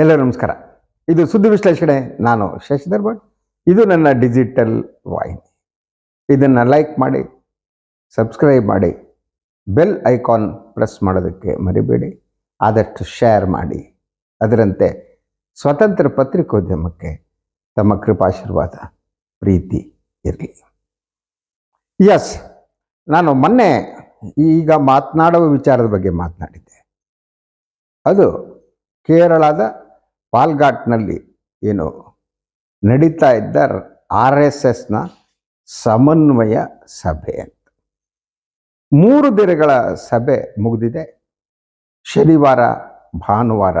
ಎಲ್ಲರೂ ನಮಸ್ಕಾರ. ಇದು ಸುದ್ದಿ ವಿಶ್ಲೇಷಣೆ. ನಾನು ಶಶಿಧರ್ ಭಟ್ ಇದು ನನ್ನ ಡಿಜಿಟಲ್ ವಾಹಿನಿ. ಇದನ್ನು ಲೈಕ್ ಮಾಡಿ ಸಬ್ಸ್ಕ್ರೈಬ್ ಮಾಡಿ ಬೆಲ್ ಐಕಾನ್ ಪ್ರೆಸ್ ಮಾಡೋದಕ್ಕೆ ಮರಿಬೇಡಿ. ಆದಷ್ಟು ಶೇರ್ ಮಾಡಿ. ಅದರಂತೆ ಸ್ವತಂತ್ರ ಪತ್ರಿಕೋದ್ಯಮಕ್ಕೆ ತಮ್ಮ ಕೃಪಾಶೀರ್ವಾದ, ಪ್ರೀತಿ ಇರಲಿ. ಎಸ್ ನಾನು ಮೊನ್ನೆ ಈಗ ಮಾತನಾಡುವ ವಿಚಾರದ ಬಗ್ಗೆ ಮಾತನಾಡಿದ್ದೆ. ಅದು ಕೇರಳದ ಪಾಲ್ಘಾಟ್ನಲ್ಲಿ ಏನು ನಡೀತಾ ಇದ್ದ ಆರ್ ಎಸ್ ಎಸ್ನ ಸಮನ್ವಯ ಸಭೆ ಅಂತ. ಮೂರು ದಿನಗಳ ಸಭೆ ಮುಗಿದಿದೆ. ಶನಿವಾರ, ಭಾನುವಾರ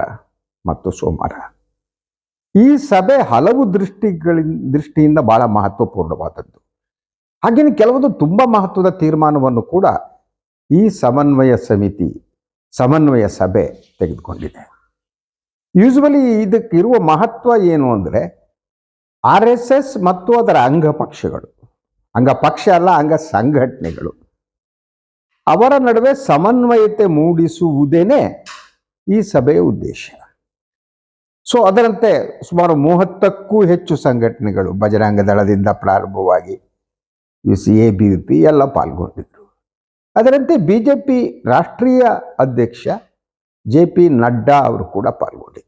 ಮತ್ತು ಸೋಮವಾರ. ಈ ಸಭೆ ಹಲವು ದೃಷ್ಟಿಗಳಿಂದ ದೃಷ್ಟಿಯಿಂದ ಬಹಳ ಮಹತ್ವಪೂರ್ಣವಾದದ್ದು. ಹಾಗೆಯೇ ಕೆಲವೊಂದು ತುಂಬ ಮಹತ್ವದ ತೀರ್ಮಾನವನ್ನು ಕೂಡ ಈ ಸಮನ್ವಯ ಸಮಿತಿ, ಸಮನ್ವಯ ಸಭೆ ತೆಗೆದುಕೊಂಡಿದೆ. ಯೂಸ್ವಲಿ ಇದಕ್ಕೆ ಇರುವ ಮಹತ್ವ ಏನು ಅಂದರೆ ಆರ್ ಎಸ್ ಎಸ್ ಮತ್ತು ಅದರ ಅಂಗಪಕ್ಷಗಳು ಅಂಗಪಕ್ಷ ಅಲ್ಲ, ಅಂಗ ಸಂಘಟನೆಗಳು. ಅವರ ನಡುವೆ ಸಮನ್ವಯತೆ ಮೂಡಿಸುವುದೇನೆ ಈ ಸಭೆಯ ಉದ್ದೇಶ. ಸೊ ಅದರಂತೆ ಸುಮಾರು ಮೂವತ್ತಕ್ಕೂ ಹೆಚ್ಚು ಸಂಘಟನೆಗಳು ಬಜರಂಗ ದಳದಿಂದ ಪ್ರಾರಂಭವಾಗಿ ಸಿ ಎ ಬಿ ಪಿ ಎಲ್ಲ ಪಾಲ್ಗೊಂಡಿದ್ದರು ಅದರಂತೆ ಬಿ ಜೆ ಪಿ ರಾಷ್ಟ್ರೀಯ ಅಧ್ಯಕ್ಷ ಜೆ ಪಿ ನಡ್ಡಾ ಅವರು ಕೂಡ ಪಾಲ್ಗೊಂಡಿದ್ದರು.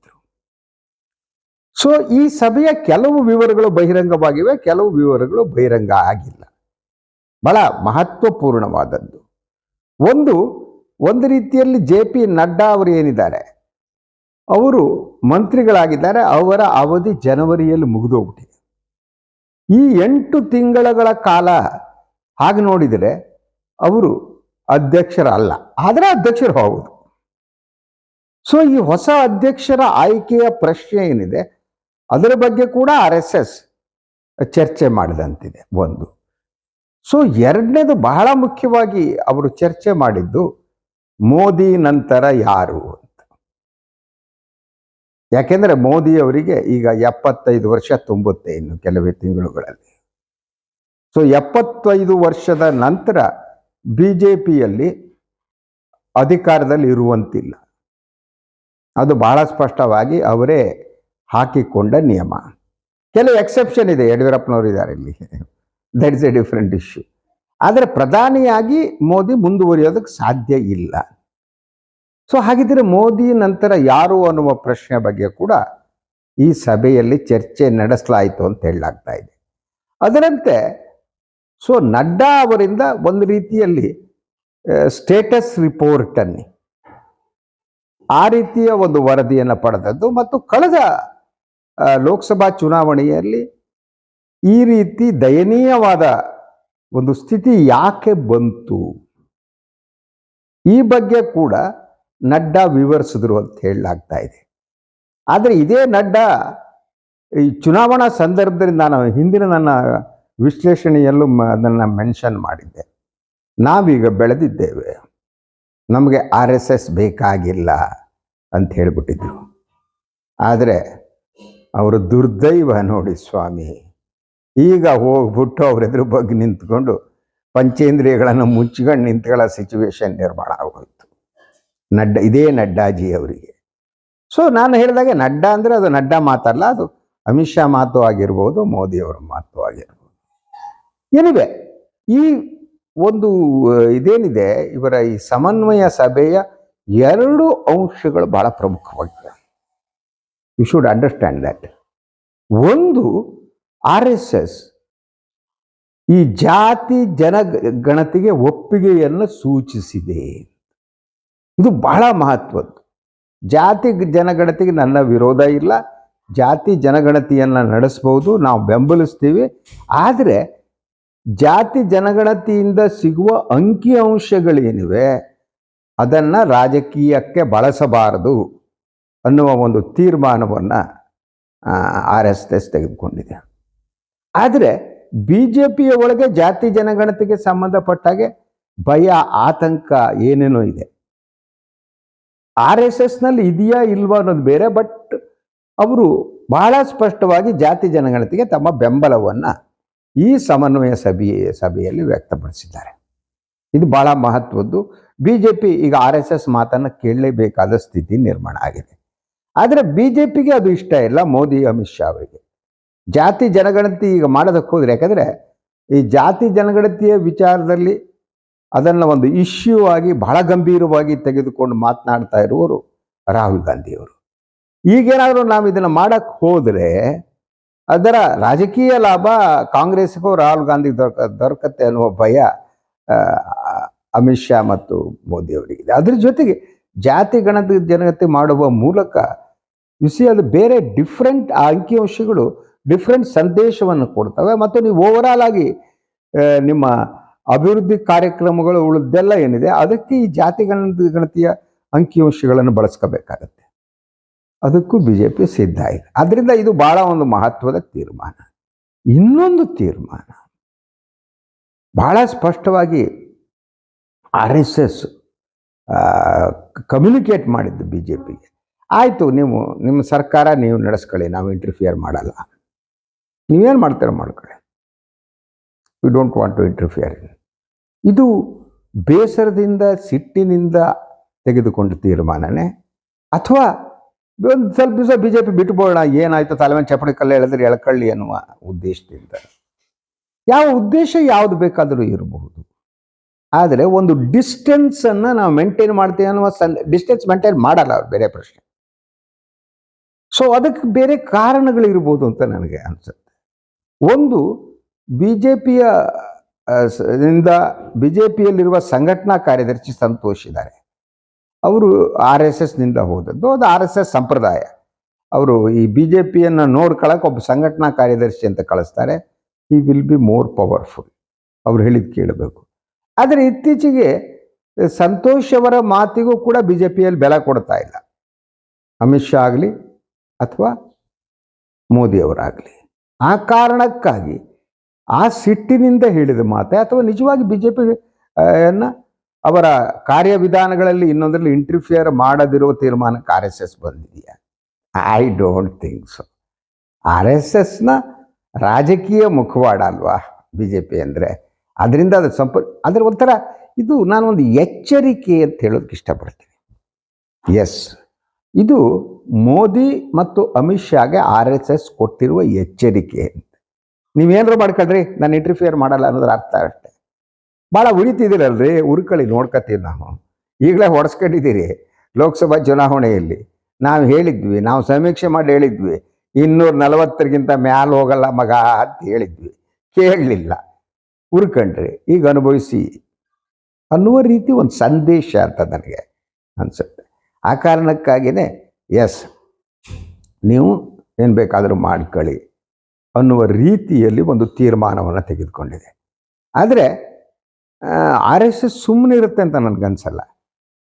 ಸೊ ಈ ಸಭೆಯ ಕೆಲವು ವಿವರಗಳು ಬಹಿರಂಗವಾಗಿವೆ, ಕೆಲವು ವಿವರಗಳು ಬಹಿರಂಗ ಆಗಿಲ್ಲ. ಬಹಳ ಮಹತ್ವಪೂರ್ಣವಾದದ್ದು. ಒಂದು ಒಂದು ರೀತಿಯಲ್ಲಿ ಜೆ ಪಿ ನಡ್ಡಾ ಅವರು ಏನಿದ್ದಾರೆ? ಅವರು ಮಂತ್ರಿಗಳಾಗಿದ್ದಾರೆ, ಅವರ ಅವಧಿ ಜನವರಿಯಲ್ಲಿ ಮುಗಿದೋಗ್ಬಿಟ್ಟಿದೆ. ಈ ಎಂಟು ತಿಂಗಳ ಕಾಲ ಹಾಗೆ ನೋಡಿದರೆ ಅವರು ಅಧ್ಯಕ್ಷರಲ್ಲ, ಆದರೆ ಅಧ್ಯಕ್ಷರು ಹೌದು. ಸೊ ಈ ಹೊಸ ಅಧ್ಯಕ್ಷರ ಆಯ್ಕೆಯ ಪ್ರಶ್ನೆ ಏನಿದೆ? ಅದರ ಬಗ್ಗೆ ಕೂಡ ಆರ್ ಎಸ್ ಎಸ್ ಚರ್ಚೆ ಮಾಡಿದಂತಿದೆ ಒಂದು. ಸೊ ಎರಡನೇದು ಬಹಳ ಮುಖ್ಯವಾಗಿ ಅವರು ಚರ್ಚೆ ಮಾಡಿದ್ದು ಮೋದಿ ನಂತರ ಯಾರು ಅಂತ. ಯಾಕೆಂದ್ರೆ ಮೋದಿ ಅವರಿಗೆ ಈಗ ಎಪ್ಪತ್ತೈದು ವರ್ಷ ತುಂಬುತ್ತೆ ಇನ್ನು ಕೆಲವೇ ತಿಂಗಳುಗಳಲ್ಲಿ. ಸೊ ಎಪ್ಪತ್ತೈದು ವರ್ಷದ ನಂತರ ಬಿ ಜೆ ಪಿಯಲ್ಲಿ ಅಧಿಕಾರದಲ್ಲಿ ಇರುವಂತಿಲ್ಲ. ಅದು ಬಹಳ ಸ್ಪಷ್ಟವಾಗಿ ಅವರೇ ಹಾಕಿಕೊಂಡ ನಿಯಮ. ಕೆಲವು ಎಕ್ಸೆಪ್ಷನ್ ಇದೆ, ಯಡಿಯೂರಪ್ಪನವರು ಇದ್ದಾರೆ ಇಲ್ಲಿ. That is a different issue ಆದರೆ ಪ್ರಧಾನಿಯಾಗಿ ಮೋದಿ ಮುಂದುವರಿಯೋದಕ್ಕೆ ಸಾಧ್ಯ ಇಲ್ಲ. ಸೊ ಹಾಗಿದ್ರೆ ಮೋದಿ ನಂತರ ಯಾರು ಅನ್ನುವ ಪ್ರಶ್ನೆ ಬಗ್ಗೆ ಕೂಡ ಈ ಸಭೆಯಲ್ಲಿ ಚರ್ಚೆ ನಡೆಸಲಾಯಿತು ಅಂತ ಹೇಳಲಾಗ್ತಾ ಇದೆ. ಅದರಂತೆ ಸೊ ನಡ್ಡಾ ಅವರಿಂದ ಒಂದು ರೀತಿಯಲ್ಲಿ ಸ್ಟೇಟಸ್ ರಿಪೋರ್ಟ್ ಅನ್ನಿ. ಆ ರೀತಿಯ ಒಂದು ವರದಿಯನ್ನು ಪಡೆದದ್ದು ಮತ್ತು ಕಳೆದ ಲೋಕಸಭಾ ಚುನಾವಣೆಯಲ್ಲಿ ಈ ರೀತಿ ದಯನೀಯವಾದ ಒಂದು ಸ್ಥಿತಿ ಯಾಕೆ ಬಂತು? ಈ ಬಗ್ಗೆ ಕೂಡ ನಡ್ಡಾ ವಿವರಿಸಿದ್ರು ಅಂತ ಹೇಳಲಾಗ್ತಾ ಇದೆ. ಆದರೆ ಇದೇ ನಡ್ಡಾ ಈ ಚುನಾವಣಾ ಸಂದರ್ಭದಲ್ಲಿ ನಾನು ಹಿಂದಿನ ನನ್ನ ವಿಶ್ಲೇಷಣೆಯಲ್ಲೂ ಅದನ್ನು ಮೆನ್ಷನ್ ಮಾಡಿದ್ದೆ. ನಾವೀಗ ಬೆಳೆದಿದ್ದೇವೆ. ನಮಗೆ ಆರ್ ಎಸ್ ಎಸ್ ಬೇಕಾಗಿಲ್ಲ ಅಂತ ಹೇಳ್ಬಿಟ್ಟಿದ್ರು. ಆದರೆ ಅವರು ದುರ್ದೈವ ನೋಡಿ ಸ್ವಾಮಿ. ಈಗ ಹೋಗ್ಬಿಟ್ಟು ಅವ್ರ ಎದುರು ಬಗ್ಗೆ ನಿಂತ್ಕೊಂಡು ಪಂಚೇಂದ್ರಿಯಗಳನ್ನು ಮುಚ್ಕೊಂಡು ನಿಂತ್ಕೊಳ್ಳೋ ಸಿಚುವೇಶನ್ ನಿರ್ಮಾಣ ಆಗೋಯ್ತು. ನಡ್ಡ, ಇದೇ ನಡ್ಡಾಜಿ ಅವರಿಗೆ. ಸೊ ನಾನು ಹೇಳಿದಾಗೆ ನಡ್ಡ ಅಂದರೆ ಅದು ನಡ್ಡಾ ಮಾತಲ್ಲ, ಅದು ಅಮಿತ್ ಶಾ ಮಾತು ಆಗಿರ್ಬೋದು ಮೋದಿಯವರ ಮಾತು ಆಗಿರ್ಬೋದು. ಏನಿವೆ ಈ ಒಂದು ಇದೇನಿದೆ? ಇವರ ಈ ಸಮನ್ವಯ ಸಭೆಯ ಎರಡು ಅಂಶಗಳು ಬಹಳ ಪ್ರಮುಖವಾಗಿವೆ. ಯು ಶುಡ್ ಅಂಡರ್ಸ್ಟ್ಯಾಂಡ್ ದಟ್ ಒಂದು ಆರ್ ಎಸ್ ಎಸ್ ಈ ಜಾತಿ ಜನಗಣತಿಗೆ ಒಪ್ಪಿಗೆಯನ್ನು ಸೂಚಿಸಿದೆ. ಇದು ಬಹಳ ಮಹತ್ವದ್ದು. ಜಾತಿ ಜನಗಣತಿಗೆ ನನ್ನ ವಿರೋಧ ಇಲ್ಲ. ಜಾತಿ ಜನಗಣತಿಯನ್ನು ನಡೆಸ್ಬೋದು, ನಾವು ಬೆಂಬಲಿಸ್ತೀವಿ. ಆದರೆ ಜಾತಿ ಜನಗಣತಿಯಿಂದ ಸಿಗುವ ಅಂಕಿಅಂಶಗಳೇನಿವೆ ಅದನ್ನು ರಾಜಕೀಯಕ್ಕೆ ಬಳಸಬಾರದು. ಅನ್ನುವ ಒಂದು ತೀರ್ಮಾನವನ್ನು ಆರ್ ಎಸ್ ಎಸ್ ತೆಗೆದುಕೊಂಡಿದೆ. ಆದರೆ ಬಿ ಜೆ ಪಿಯ ಒಳಗೆ ಜಾತಿ ಜನಗಣತಿಗೆ ಸಂಬಂಧಪಟ್ಟಾಗೆ ಭಯ, ಆತಂಕ ಏನೇನೋ ಇದೆ. ಆರ್ ಎಸ್ ಎಸ್ನಲ್ಲಿ ಇದೆಯಾ ಇಲ್ವಾ ಅನ್ನೋದು ಬೇರೆ, ಬಟ್ ಅವರು ಬಹಳ ಸ್ಪಷ್ಟವಾಗಿ ಜಾತಿ ಜನಗಣತಿಗೆ ತಮ್ಮ ಬೆಂಬಲವನ್ನು ಈ ಸಮನ್ವಯ ಸಭೆಯ ಸಭೆಯಲ್ಲಿ ವ್ಯಕ್ತಪಡಿಸಿದ್ದಾರೆ. ಇದು ಬಹಳ ಮಹತ್ವದ್ದು. ಬಿ ಜೆ ಪಿ ಈಗ ಆರ್ ಎಸ್ ಎಸ್ ಮಾತನ್ನು ಕೇಳಲೇಬೇಕಾದ ಸ್ಥಿತಿ ನಿರ್ಮಾಣ ಆಗಿದೆ. ಆದರೆ ಬಿ ಜೆ ಪಿಗೆ ಅದು ಇಷ್ಟ ಇಲ್ಲ, ಮೋದಿ, ಅಮಿತ್ ಶಾ ಅವರಿಗೆ. ಜಾತಿ ಜನಗಣತಿ ಈಗ ಮಾಡೋದಕ್ಕೆ ಹೋದರೆ ಯಾಕಂದರೆ ಈ ಜಾತಿ ಜನಗಣತಿಯ ವಿಚಾರದಲ್ಲಿ ಅದನ್ನು ಒಂದು ಇಶ್ಯೂ ಆಗಿ ಬಹಳ ಗಂಭೀರವಾಗಿ ತೆಗೆದುಕೊಂಡು ಮಾತನಾಡ್ತಾ ಇರುವವರು ರಾಹುಲ್ ಗಾಂಧಿಯವರು. ಈಗೇನಾದರೂ ನಾವು ಇದನ್ನು ಮಾಡಕ್ಕೆ ಹೋದರೆ ಅದರ ರಾಜಕೀಯ ಲಾಭ ಕಾಂಗ್ರೆಸ್ಗೂ ರಾಹುಲ್ ಗಾಂಧಿ ದೊರಕ, ದೊರಕತ್ತೆ ಅನ್ನುವ ಭಯ ಅಮಿತ್ ಶಾ ಮತ್ತು ಮೋದಿ ಅವರಿಗಿದೆ. ಅದ್ರ ಜೊತೆಗೆ ಜಾತಿ ಗಣತಿ ಜನಗತಿ ಮಾಡುವ ಮೂಲಕ ಸಿ ಅದು ಬೇರೆ ಡಿಫ್ರೆಂಟ್ ಅಂಕಿಅಂಶಗಳು ಡಿಫ್ರೆಂಟ್ ಸಂದೇಶವನ್ನು ಕೊಡ್ತವೆ ಮತ್ತು ನೀವು ಓವರಾಲ್ ಆಗಿ ನಿಮ್ಮ ಅಭಿವೃದ್ಧಿ ಕಾರ್ಯಕ್ರಮಗಳು ಉಳಿದೆಲ್ಲ ಏನಿದೆ, ಅದಕ್ಕೆ ಈ ಜಾತಿ ಗಣ ಗಣತಿಯ ಅಂಕಿಅಂಶಗಳನ್ನು ಬಳಸ್ಕೋಬೇಕಾಗತ್ತೆ. ಅದಕ್ಕೂ ಬಿ ಜೆ ಪಿ ಸಿದ್ಧ ಇದೆ. ಅದರಿಂದ ಇದು ಬಹಳ ಒಂದು ಮಹತ್ವದ ತೀರ್ಮಾನ. ಇನ್ನೊಂದು ತೀರ್ಮಾನ, ಬಹಳ ಸ್ಪಷ್ಟವಾಗಿ ಆರ್ ಎಸ್ ಎಸ್ ಕಮ್ಯುನಿಕೇಟ್ ಮಾಡಿದ್ದು ಬಿ ಜೆ ಪಿಗೆ ಆಯಿತು, ನೀವು, ನಿಮ್ಮ ಸರ್ಕಾರ ನೀವು ನಡೆಸ್ಕೊಳ್ಳಿ, ನಾವು ಇಂಟರ್ಫಿಯರ್ ಮಾಡಲ್ಲ. ನೀವೇನು ಮಾಡ್ತೀರ ಮಾಡ್ಕೊಳ್ಳಿ. We don't want to interfere ಇದು ಬೇಸರದಿಂದ, ಸಿಟ್ಟಿನಿಂದ ತೆಗೆದುಕೊಂಡ ತೀರ್ಮಾನನೇ? ಅಥವಾ ಒಂದು ಸ್ವಲ್ಪ ದಿವಸ ಬಿ ಜೆ ಪಿ ಬಿಟ್ಬೋಣ ಏನಾಯ್ತು ತಲೆ ಮೇಲೆ ಚಪ್ಪಡಿ ಕಲ್ಲು ಎಳೆದ್ರೆ ಎಳ್ಕೊಳ್ಳಿ ಅನ್ನುವ ಉದ್ದೇಶದಿಂದ? ಯಾವ ಉದ್ದೇಶ ಯಾವುದು ಬೇಕಾದರೂ ಇರಬಹುದು. ಆದರೆ ಒಂದು ಡಿಸ್ಟೆನ್ಸನ್ನು ನಾವು ಮೇಂಟೈನ್ ಮಾಡ್ತೀವಿ ಅನ್ನುವ ಸನ್ ಡಿಸ್ಟೆನ್ಸ್ ಮೇಂಟೈನ್ ಮಾಡಲ್ಲ, ಬೇರೆ ಪ್ರಶ್ನೆ. ಸೊ ಅದಕ್ಕೆ ಬೇರೆ ಕಾರಣಗಳಿರ್ಬೋದು ಅಂತ ನನಗೆ ಅನಿಸುತ್ತೆ. ಒಂದು ಬಿ ಜೆ ಪಿಯ ಇಂದ ಬಿ ಜೆ ಪಿಯಲ್ಲಿರುವ ಸಂಘಟನಾ ಕಾರ್ಯದರ್ಶಿ ಸಂತೋಷ್ ಇದ್ದಾರೆ. ಅವರು ಆರ್ ಎಸ್ ಎಸ್ನಿಂದ ಹೋದದ್ದು, ಅದು ಆರ್ ಎಸ್ ಎಸ್ ಸಂಪ್ರದಾಯ. ಅವರು ಈ ಬಿ ಜೆ ಪಿಯನ್ನು ನೋಡ್ಕೊಳ್ಳೋಕೆ ಒಬ್ಬ ಸಂಘಟನಾ ಕಾರ್ಯದರ್ಶಿ ಅಂತ ಕಳಿಸ್ತಾರೆ. ಈ ವಿಲ್ ಬಿ ಮೋರ್ ಪವರ್ಫುಲ್ ಅವ್ರು ಹೇಳಿದ್ ಕೇಳಬೇಕು. ಆದರೆ ಇತ್ತೀಚೆಗೆ ಸಂತೋಷ್ ಅವರ ಮಾತಿಗೂ ಕೂಡ ಬಿ ಜೆ ಪಿಯಲ್ಲಿ ಬೆಲೆ ಕೊಡ್ತಾ ಇಲ್ಲ. ಅಮಿತ್ ಶಾ ಆಗಲಿ ಅಥವಾ ಮೋದಿಯವರಾಗಲಿ. ಆ ಕಾರಣಕ್ಕಾಗಿ ಆ ಸಿಟ್ಟಿನಿಂದ ಹೇಳಿದ ಮಾತೆ ಅಥವಾ ನಿಜವಾಗಿ ಬಿ ಜೆ ಪಿಯನ್ನು ಅವರ ಕಾರ್ಯವಿಧಾನಗಳಲ್ಲಿ ಇನ್ನೊಂದರಲ್ಲಿ ಇಂಟರ್ಫಿಯರ್ ಮಾಡದಿರುವ ತೀರ್ಮಾನಕ್ಕೆ ಆರ್ ಎಸ್ ಎಸ್ ಬಂದಿದೆಯಾ? I don't think so R S ಎಸ್ನ ರಾಜಕೀಯ ಮುಖವಾಡ ಅಲ್ವಾ ಬಿ ಜೆ ಪಿ ಅಂದರೆ? ಅದರಿಂದ ಅದು ಸಂಪ ಅದರ ಒಂಥರ ಇದು ನಾನು ಒಂದು ಎಚ್ಚರಿಕೆ ಅಂತ ಹೇಳೋದಕ್ಕೆ ಇಷ್ಟಪಡ್ತೀನಿ. ಎಸ್ ಇದು ಮೋದಿ ಮತ್ತು ಅಮಿತ್ ಶಾಗೆ ಆರ್ ಎಸ್ ಎಸ್ ಕೊಟ್ಟಿರುವ ಎಚ್ಚರಿಕೆ ಅಂತ. ನೀವೇನಾರು ಮಾಡ್ಕೊಳ್ರಿ, ನಾನು ಇಂಟರ್ಫಿಯರ್ ಮಾಡಲ್ಲ ಅನ್ನೋದ್ರ ಅರ್ಥ ಅಷ್ಟೇ. ಭಾಳ ಉಳಿತಿದ್ದೀರಲ್ರಿ ಉರ್ಕಳಿ ನೋಡ್ಕೊತೀವಿ ನಾವು ಈಗಲೇ ಹೊಡೆಸ್ಕೊಂಡಿದ್ದೀರಿ ಲೋಕಸಭಾ ಚುನಾವಣೆಯಲ್ಲಿ. ನಾವು ಹೇಳಿದ್ವಿ, ನಾವು ಸಮೀಕ್ಷೆ ಮಾಡಿ ಹೇಳಿದ್ವಿ, ಇನ್ನೂರ ನಲವತ್ತರಿಗಿಂತ ಮ್ಯಾಲ ಹೋಗಲ್ಲ ಮಗ ಅಂತ ಹೇಳಿದ್ವಿ. ಕೇಳಲಿಲ್ಲ. ಉರ್ಕಂಡ್ರಿ, ಈಗ ಅನುಭವಿಸಿ ಅನ್ನುವ ರೀತಿ ಒಂದು ಸಂದೇಶ ಅಂತ ನನಗೆ ಅನಿಸುತ್ತೆ. ಆ ಕಾರಣಕ್ಕಾಗಿಯೇ ಎಸ್ ನೀವು ಏನು ಬೇಕಾದರೂ ಮಾಡ್ಕೊಳ್ಳಿ ಅನ್ನುವ ರೀತಿಯಲ್ಲಿ ಒಂದು ತೀರ್ಮಾನವನ್ನು ತೆಗೆದುಕೊಂಡಿದೆ. ಆದರೆ ಆರ್ ಎಸ್ ಎಸ್ ಸುಮ್ಮನೆ ಇರುತ್ತೆ ಅಂತ ನನಗನ್ಸಲ್ಲ.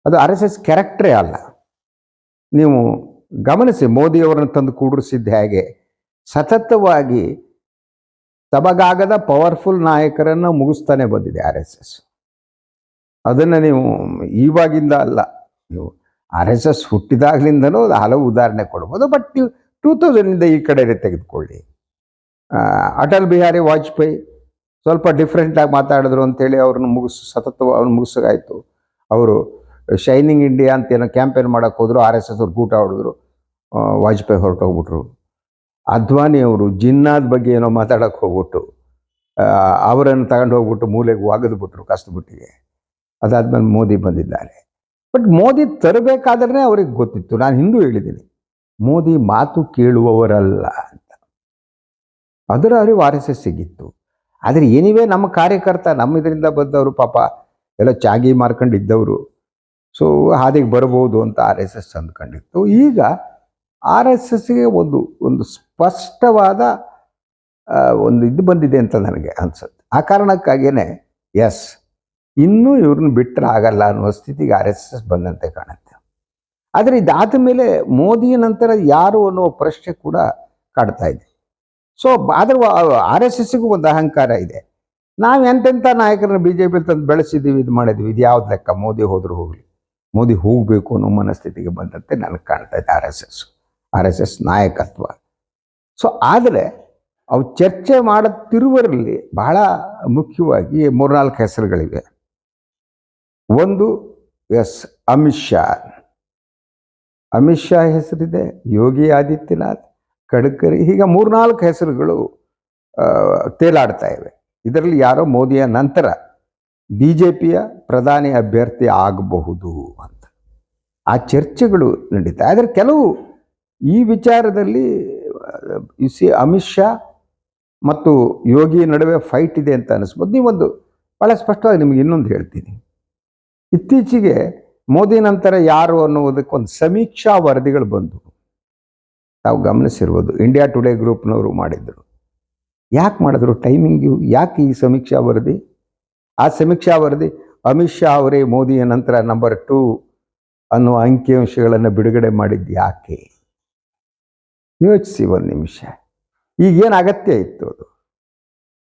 ಅದು ಆರ್ ಎಸ್ ಎಸ್ ಕ್ಯಾರೆಕ್ಟ್ರೇ ಅಲ್ಲ. ನೀವು ಗಮನಿಸಿ ಮೋದಿಯವರನ್ನು ತಂದು ಕೂಡಿಸಿದ್ದ ಹೇಗೆ, ಸತತವಾಗಿ ತಮಗಾಗದ ಪವರ್ಫುಲ್ ನಾಯಕರನ್ನು ಮುಗಿಸ್ತಾನೆ ಬಂದಿದೆ ಆರ್ ಎಸ್ ಎಸ್ ಅದನ್ನು ನೀವು, ಇವಾಗಿಂದ ಅಲ್ಲ, ನೀವು ಆರ್ ಎಸ್ ಎಸ್ ಹುಟ್ಟಿದಾಗ್ಲಿಂದನೂ ಹಲವು ಉದಾಹರಣೆ ಕೊಡ್ಬೋದು ಬಟ್ ನೀವು ಟೂ ತೌಸಂಡಿಂದ ಈ ಕಡೆ ತೆಗೆದುಕೊಳ್ಳಿ. ಅಟಲ್ ಬಿಹಾರಿ ವಾಜಪೇಯಿ ಸ್ವಲ್ಪ ಡಿಫ್ರೆಂಟಾಗಿ ಮಾತಾಡಿದ್ರು ಅಂತೇಳಿ ಅವ್ರನ್ನ ಮುಗಿಸ್, ಸತತ ಅವ್ರನ್ನ ಮುಗಿಸಾಯ್ತು ಅವರು ಶೈನಿಂಗ್ ಇಂಡಿಯಾ ಅಂತ ಏನೋ ಕ್ಯಾಂಪೇನ್ ಮಾಡೋಕೆ ಹೋದ್ರು, ಆರ್ ಎಸ್ ಎಸ್ ಅವ್ರು ಗೂಟ ಹೊಡೆದ್ರು ವಾಜಪೇಯಿ ಹೊರಟೋಗ್ಬಿಟ್ರು ಅದ್ವಾನಿ ಅವರು ಜಿನ್ನಾದ ಬಗ್ಗೆ ಏನೋ ಮಾತಾಡೋಕೆ ಹೋಗ್ಬಿಟ್ಟು ಅವರನ್ನು ತಗೊಂಡು ಹೋಗ್ಬಿಟ್ಟು ಮೂಲೆಗೆ ಒಗೆದ್ಬಿಟ್ರು ಕಸ್ದುಬಿಟ್ಟಿಗೆ. ಅದಾದ್ಮೇಲೆ ಮೋದಿ ಬಂದಿದ್ದಾರೆ. ಬಟ್ ಮೋದಿ ತರಬೇಕಾದ್ರೆ ಅವ್ರಿಗೆ ಗೊತ್ತಿತ್ತು. ನಾನು ಹಿಂದೂ ಹೇಳಿದ್ದೀನಿ. ಮೋದಿ ಮಾತು ಕೇಳುವವರಲ್ಲ ಅಂತ. ಅದರ ಅರಿವು ಆರ್ ಎಸ್ ಎಸ್ ಸಿಗಿತ್ತು. ಆದರೆ ಏನಿವೆ ನಮ್ಮ ಕಾರ್ಯಕರ್ತ, ನಮ್ಮ ಇದರಿಂದ ಬಂದವರು ಪಾಪ ಎಲ್ಲ ಚಾಗಿ ಮಾರ್ಕೊಂಡಿದ್ದವರು ಸೊ ಹಾದಿಗೆ ಬರಬಹುದು ಅಂತ ಆರ್ ಎಸ್ ಎಸ್ ಅಂದ್ಕೊಂಡಿತ್ತು. ಈಗ ಆರ್ ಎಸ್ ಎಸ್ಗೆ ಒಂದು ಒಂದು ಸ್ಪಷ್ಟವಾದ ಒಂದು ಇದು ಬಂದಿದೆ ಅಂತ ನನಗೆ ಅನ್ಸುತ್ತೆ. ಆ ಕಾರಣಕ್ಕಾಗಿಯೇ ಎಸ್ ಇನ್ನೂ ಇವ್ರನ್ನ ಬಿಟ್ಟರೆ ಆಗಲ್ಲ ಅನ್ನುವ ಸ್ಥಿತಿಗೆ ಆರ್ ಎಸ್ ಎಸ್ ಬಂದಂತೆ ಕಾಣುತ್ತೆ. ಆದರೆ ಇದಾದ ಮೇಲೆ ಮೋದಿಯ ನಂತರ ಯಾರು ಅನ್ನುವ ಪ್ರಶ್ನೆ ಕೂಡ ಕಾಡ್ತಾ ಇದೆ. ಸೊ ಆದರೆ ಆರ್ ಎಸ್ ಎಸ್ಗೂ ಒಂದು ಅಹಂಕಾರ ಇದೆ. ನಾವು ಎಂತೆಂಥ ನಾಯಕರನ್ನ ಬಿ ಜೆ ಪಿಲಿ ತಂದು ಬೆಳೆಸಿದ್ದೀವಿ ಇದು ಮಾಡಿದ್ವಿ, ಇದು ಯಾವ್ದು ಲೆಕ್ಕ? ಮೋದಿ ಹೋದರೂ ಹೋಗಲಿ. ಮೋದಿ ಹೋಗಬೇಕು ಅನ್ನೋ ಮನಸ್ಥಿತಿಗೆ ಬಂದಂತೆ ನನಗೆ ಕಾಣ್ತಾ ಇದೆ R S S. R S S ನಾಯಕತ್ವ. ಸೊ ಆದರೆ ಅವು ಚರ್ಚೆ ಮಾಡುತ್ತಿರುವರಲ್ಲಿ ಬಹಳ ಮುಖ್ಯವಾಗಿ ಮೂರ್ನಾಲ್ಕು ಹೆಸರುಗಳಿವೆ. ಒಂದು ಎಸ್ ಅಮಿತ್ ಶಾ. ಅಮಿತ್ ಶಾ ಹೆಸರಿದೆ, ಯೋಗಿ ಆದಿತ್ಯನಾಥ್ ಗಡ್ಕರಿ ಹೀಗೆ ಮೂರ್ನಾಲ್ಕು ಹೆಸರುಗಳು ತೇಲಾಡ್ತಾ ಇವೆ. ಇದರಲ್ಲಿ ಯಾರೋ ಮೋದಿಯ ನಂತರ ಬಿ ಜೆ ಪಿಯ ಪ್ರಧಾನಿ ಅಭ್ಯರ್ಥಿ ಆಗಬಹುದು ಅಂತ. ಆ ಚರ್ಚೆಗಳು ನಡೀತಾ, ಆದರೆ ಕೆಲವು ಈ ವಿಚಾರದಲ್ಲಿ ಸಿ ಅಮಿತ್ ಶಾ ಮತ್ತು ಯೋಗಿ ನಡುವೆ ಫೈಟ್ ಇದೆ ಅಂತ ಅನಿಸ್ಬೋದು. ನೀವೊಂದು ಭಾಳ ಸ್ಪಷ್ಟವಾಗಿ ನಿಮಗೆ ಇನ್ನೊಂದು ಹೇಳ್ತೀನಿ. ಇತ್ತೀಚೆಗೆ ಮೋದಿ ನಂತರ ಯಾರು ಅನ್ನುವುದಕ್ಕೊಂದು ಸಮೀಕ್ಷಾ ವರದಿಗಳು ಬಂದವು ತಾವು ಗಮನಿಸಿರ್ಬೋದು ಇಂಡಿಯಾ ಟುಡೇ ಗ್ರೂಪ್ನವರು ಮಾಡಿದ್ರು. ಯಾಕೆ ಮಾಡಿದ್ರು? ಟೈಮಿಂಗು ಯಾಕೆ ಈ ಸಮೀಕ್ಷಾ ವರದಿ? ಆ ಸಮೀಕ್ಷಾ ವರದಿ ಅಮಿತ್ ಶಾ ಅವರೇ ಮೋದಿಯ ನಂತರ ನಂಬರ್ ಟೂ ಅನ್ನುವ ಅಂಕಿಅಂಶಗಳನ್ನು ಬಿಡುಗಡೆ ಮಾಡಿದ್ದು ಯಾಕೆ? ಯೋಚಿಸಿ ಒಂದು ನಿಮಿಷ. ಈಗೇನು ಅಗತ್ಯ ಇತ್ತು ಅದು?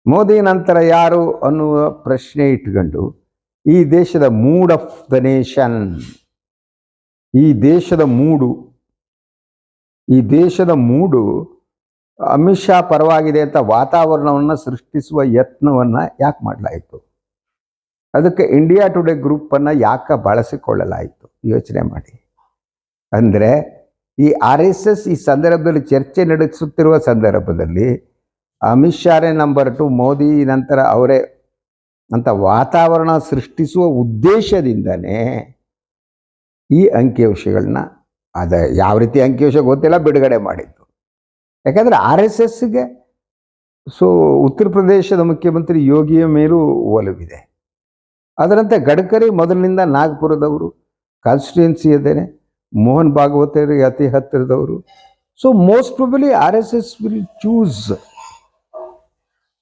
ಮೋದಿ ನಂತರ ಯಾರು ಅನ್ನುವ ಪ್ರಶ್ನೆ ಇಟ್ಕೊಂಡು ಈ ದೇಶದ ಮೂಡ್ ಆಫ್ ದ ನೇಷನ್. ಈ ದೇಶದ ಮೂಡು. ಈ ದೇಶದ ಮೂಡು ಅಮಿತ್ ಶಾ ಪರವಾಗಿದೆ ಅಂತ ವಾತಾವರಣವನ್ನು ಸೃಷ್ಟಿಸುವ ಯತ್ನವನ್ನು ಯಾಕೆ ಮಾಡಲಾಯಿತು? ಅದಕ್ಕೆ ಇಂಡಿಯಾ ಟುಡೇ ಗ್ರೂಪನ್ನು ಯಾಕೆ ಬಳಸಿಕೊಳ್ಳಲಾಯಿತು? ಯೋಚನೆ ಮಾಡಿ. ಅಂದರೆ ಈ ಆರ್ ಎಸ್ ಎಸ್ ಈ ಸಂದರ್ಭದಲ್ಲಿ ಚರ್ಚೆ ನಡೆಸುತ್ತಿರುವ ಸಂದರ್ಭದಲ್ಲಿ ಅಮಿತ್ ಶಾರೇ ನಂಬರ್ ಟು ಮೋದಿ ನಂತರ ಅವರೇ ಅಂತ ವಾತಾವರಣ ಸೃಷ್ಟಿಸುವ ಉದ್ದೇಶದಿಂದನೇ ಈ ಅಂಕಿಅಂಶಗಳನ್ನ ಅದ ಯಾವ ರೀತಿ ಅಂಕಿಅಂಶ ಗೊತ್ತಿಲ್ಲ, ಬಿಡುಗಡೆ ಮಾಡಿದ್ದು. ಯಾಕಂದರೆ ಆರ್ ಎಸ್ ಎಸ್ಗೆ ಸೊ ಉತ್ತರ ಪ್ರದೇಶದ ಮುಖ್ಯಮಂತ್ರಿ ಯೋಗಿಯ ಮೇಲೂ ಒಲವಿದೆ. ಅದರಂತೆ ಗಡ್ಕರಿ ಮೊದಲಿನಿಂದ ನಾಗ್ಪುರದವರು ಕಾನ್ಸ್ಟಿಟ್ಯೂನ್ಸಿಯದೇನೆ ಮೋಹನ್ ಭಾಗವತರಿಗೆ ಅತಿ ಹತ್ತಿರದವರು. So most probably R S S will choose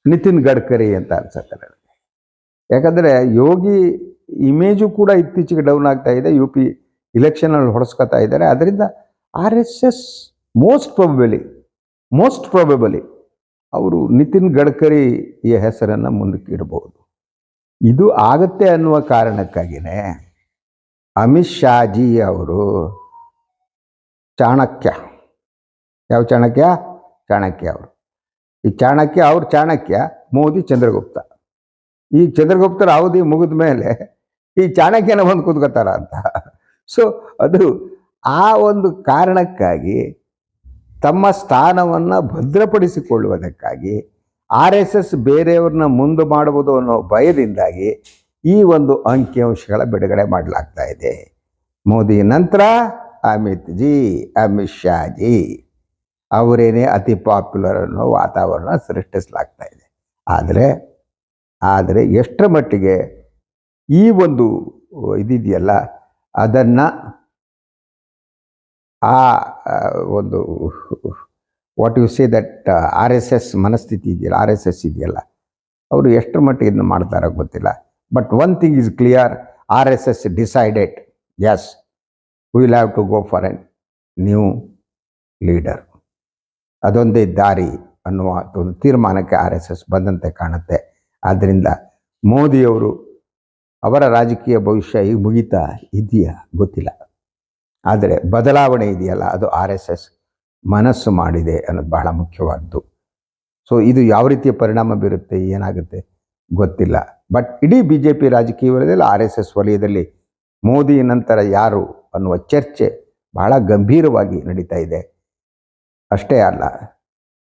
Nitin Gadkari ಅಂತ ಅನ್ಸುತ್ತೆ ಯಾಕಂದರೆ ಯೋಗಿ ಇಮೇಜು ಕೂಡ ಇತ್ತೀಚೆಗೆ ಡೌನ್ ಆಗ್ತಾ ಇದೆ ಯು ಪಿ ಇಲೆಕ್ಷನಲ್ಲಿ ಹೊಡೆಸ್ಕೊತಾ ಇದ್ದಾರೆ. ಅದರಿಂದ R S S most probably most probably ಅವರು ನಿತಿನ್ ಗಡ್ಕರಿ ಈ ಹೆಸರನ್ನು ಮುಂದಕ್ಕೆ ಇಡಬಹುದು ಇದು ಆಗತ್ತೆ ಅನ್ನುವ ಕಾರಣಕ್ಕಾಗಿಯೇ ಅಮಿತ್ ಶಾಜಿ ಅವರು ಚಾಣಕ್ಯ. ಯಾವ ಚಾಣಕ್ಯ? ಚಾಣಕ್ಯ ಅವರು. ಈ ಚಾಣಕ್ಯ ಅವ್ರ ಚಾಣಕ್ಯ ಮೋದಿ ಚಂದ್ರಗುಪ್ತ. ಈ ಚಂದ್ರಗುಪ್ತರ ಅವಧಿ ಮುಗಿದ ಮೇಲೆ ಈ ಚಾಣಕ್ಯನ ಬಂದು ಕೂತ್ಕೋತಾರ ಅಂತ. ಸೊ ಅದು ಆ ಒಂದು ಕಾರಣಕ್ಕಾಗಿ ತಮ್ಮ ಸ್ಥಾನವನ್ನು ಭದ್ರಪಡಿಸಿಕೊಳ್ಳುವುದಕ್ಕಾಗಿ ಆರ್ ಎಸ್ ಎಸ್ ಬೇರೆಯವ್ರನ್ನ ಮುಂದೆ ಮಾಡುವುದು ಅನ್ನೋ ಭಯದಿಂದಾಗಿ ಈ ಒಂದು ಅಂಕಿಅಂಶಗಳ ಬಿಡುಗಡೆ ಮಾಡಲಾಗ್ತಾ ಇದೆ. ಮೋದಿ ನಂತರ ಅಮಿತ್ ಜಿ, ಅಮಿತ್ ಶಾ ಜಿ. ಅವರೇನೇ ಅತಿ ಪಾಪ್ಯುಲರ್ ಅನ್ನೋ ವಾತಾವರಣ ಸೃಷ್ಟಿಸಲಾಗ್ತಾ ಇದೆ. ಆದರೆ ಆದರೆ ಎಷ್ಟರ ಮಟ್ಟಿಗೆ ಈ ಒಂದು ಇದಿದೆಯಲ್ಲ, ಅದನ್ನು ಆ ಒಂದು what you say that R S S ಮನಸ್ಥಿತಿ ಇದೆಯಲ್ಲ ಆರ್ ಎಸ್ ಎಸ್ ಇದೆಯಲ್ಲ, ಅವರು ಎಷ್ಟರ ಮಟ್ಟಿಗೆ ಇದನ್ನು ಮಾಡ್ತಾರೋ ಗೊತ್ತಿಲ್ಲ. But one thing is clear R S S decided S will have to go for an new leader ಅದೊಂದೇ ದಾರಿ ಅನ್ನುವ ಒಂದು ತೀರ್ಮಾನಕ್ಕೆ ಆರ್ ಎಸ್ ಎಸ್ ಬಂದಂತೆ ಕಾಣುತ್ತೆ. ಆದ್ದರಿಂದ ಮೋದಿಯವರು ಅವರ ರಾಜಕೀಯ ಭವಿಷ್ಯ ಈಗ ಮುಗಿತಾ ಇದೆಯಾ ಗೊತ್ತಿಲ್ಲ. ಆದರೆ ಬದಲಾವಣೆ ಇದೆಯಲ್ಲ, ಅದು ಆರ್ ಎಸ್ ಎಸ್ ಮನಸ್ಸು ಮಾಡಿದೆ ಅನ್ನೋದು ಬಹಳ ಮುಖ್ಯವಾದ್ದು. ಸೊ ಇದು ಯಾವ ರೀತಿಯ ಪರಿಣಾಮ ಬೀರುತ್ತೆ, ಏನಾಗುತ್ತೆ ಗೊತ್ತಿಲ್ಲ. ಬಟ್ ಇಡೀ ಬಿ ಜೆ ಪಿ ರಾಜಕೀಯ ವಲಯದಲ್ಲಿ ಆರ್ ಎಸ್ ಎಸ್ ವಲಯದಲ್ಲಿ ಮೋದಿ ನಂತರ ಯಾರು ಅನ್ನುವ ಚರ್ಚೆ ಬಹಳ ಗಂಭೀರವಾಗಿ ನಡೀತಾ ಇದೆ. ಅಷ್ಟೇ ಅಲ್ಲ,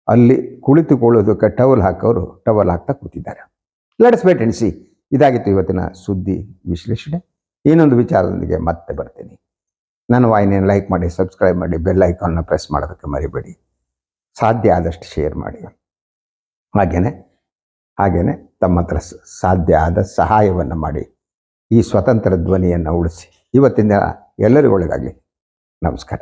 ಅಲ್ಲಿ ಕುಳಿತುಕೊಳ್ಳೋದಕ್ಕೆ ಟವಲ್ ಹಾಕೋರು ಟವಲ್ ಹಾಕ್ತಾ ಕೂತಿದ್ದಾರೆ. ಲೆಟ್ಸ್ ವೇಟ್ ಅಂಡ್ ಸಿ ಇದಾಗಿತ್ತು ಇವತ್ತಿನ ಸುದ್ದಿ ವಿಶ್ಲೇಷಣೆ. ಇನ್ನೊಂದು ವಿಚಾರದೊಂದಿಗೆ ಮತ್ತೆ ಬರ್ತೀನಿ. ನನ್ನ ವಾಹಿನಿಯನ್ನು ಲೈಕ್ ಮಾಡಿ ಸಬ್ಸ್ಕ್ರೈಬ್ ಮಾಡಿ ಬೆಲ್ ಐಕಾನ್ನ ಪ್ರೆಸ್ ಮಾಡೋದಕ್ಕೆ ಮರಿಬೇಡಿ. ಸಾಧ್ಯ ಆದಷ್ಟು ಶೇರ್ ಮಾಡಿ. ಹಾಗೆಯೇ ಹಾಗೆಯೇ ತಮ್ಮ ಹತ್ರ ಸಾಧ್ಯ ಆದ ಸಹಾಯವನ್ನು ಮಾಡಿ. ಈ ಸ್ವತಂತ್ರ ಧ್ವನಿಯನ್ನು ಉಳಿಸಿ. ಇವತ್ತಿನ ಎಲ್ಲರಿಗೂ ಒಳಗಾಗಲಿ ನಮಸ್ಕಾರ.